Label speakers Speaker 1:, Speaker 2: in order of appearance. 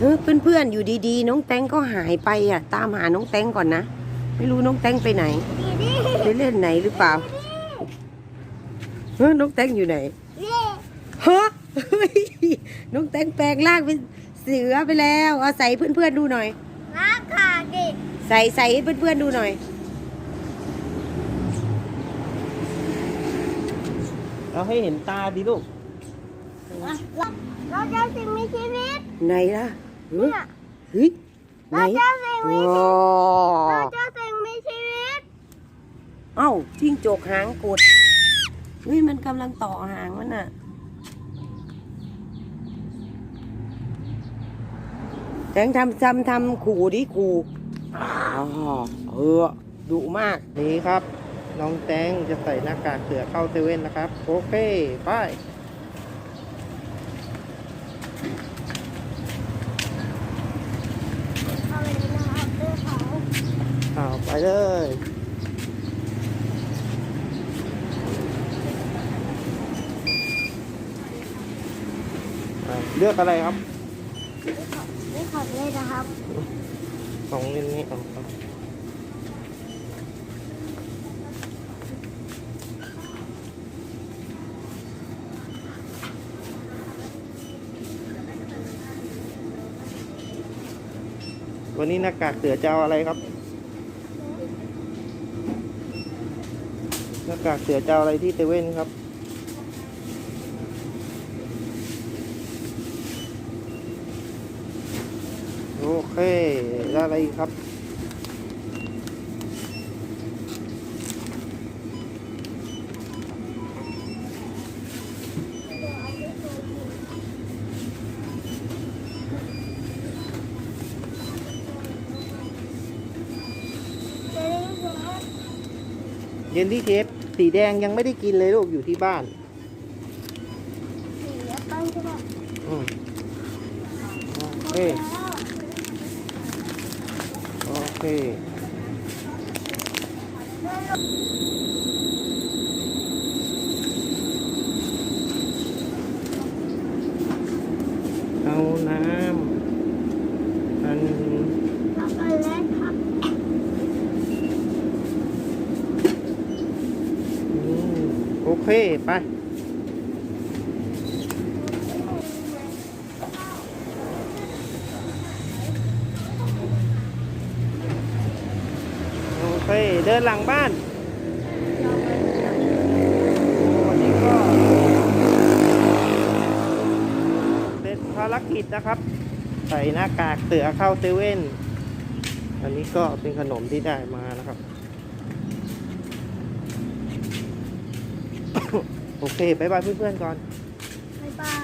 Speaker 1: เออเพื่อนๆอยู่ดีๆ น้องแตงก็หายไปอะ ตามหาน้องแตงก่อนนะ ไม่รู้น้องแตงไปไหน
Speaker 2: นี่นี่
Speaker 1: ไปเล่นไหนหรือเปล่าเฮ้ยน้องแตงอยู่ไหน
Speaker 2: นี่
Speaker 1: ฮะเฮ้ยน้องแตงแปลงร่างเป็นเสือไปแล้วเอาใส่เพื่อนๆดูหน่อย
Speaker 2: น้าขาดิ
Speaker 1: ใส่ใส่ให้เพื่อนๆดูหน่อย
Speaker 3: เราให้เห็นตาดิลูก
Speaker 2: เราเราเจอสิ่งมีชีวิต
Speaker 1: ไหนล่ะ เฮ้ย
Speaker 2: เนี่ย
Speaker 1: เฮ้ยไหน
Speaker 2: เราเจอสิ่งมี
Speaker 1: โอ้
Speaker 2: ชีวิตเราเจอสิ่งมีชีวิต
Speaker 1: เอ้าจิ้งจกหางกดเฮ้ยมันกำลังต่อหางมันน่ะแตงทำทำทำขู่ดิขู่อ๋อเออดุมาก
Speaker 3: นี่ครับ น้องแตงจะใส่หน้ากากเสือเข้าเซเว่นนะครับ โอเคไป
Speaker 2: เอาเลยนะครับเรื่องของ
Speaker 3: อ้าว ไปเลยอ่าเลือกอะไรครับ
Speaker 2: เรื่องของเลยนะครับ
Speaker 3: ของเล่นนี้เอาครับวันนี้หน้ากากเสือจะเอาอะไรครับ น้ากากเสือจะอาอะไรที่เซเว่นครับ โอเคแล้วอะไรครับ เยลลี่เคฟสีแดงยังไม่ได้กินเลยลูกอยู่ที่บ้าน
Speaker 2: สีแอปเปิ้ลใช่ไหม
Speaker 3: อืมโอเคโอเคเอาน้ำอัน
Speaker 2: ช็อกโกแลตครับ
Speaker 3: อืมโอเค ไป โอเค เดินหลังบ้านวันนี้ก็เป็นภารกิจนะครับ ใส่หน้ากากเสือเข้าเซเว่น อันนี้ก็เป็นขนมที่ได้มานะครับ โอเคบายบายเพื่อนๆก่อนบายบาย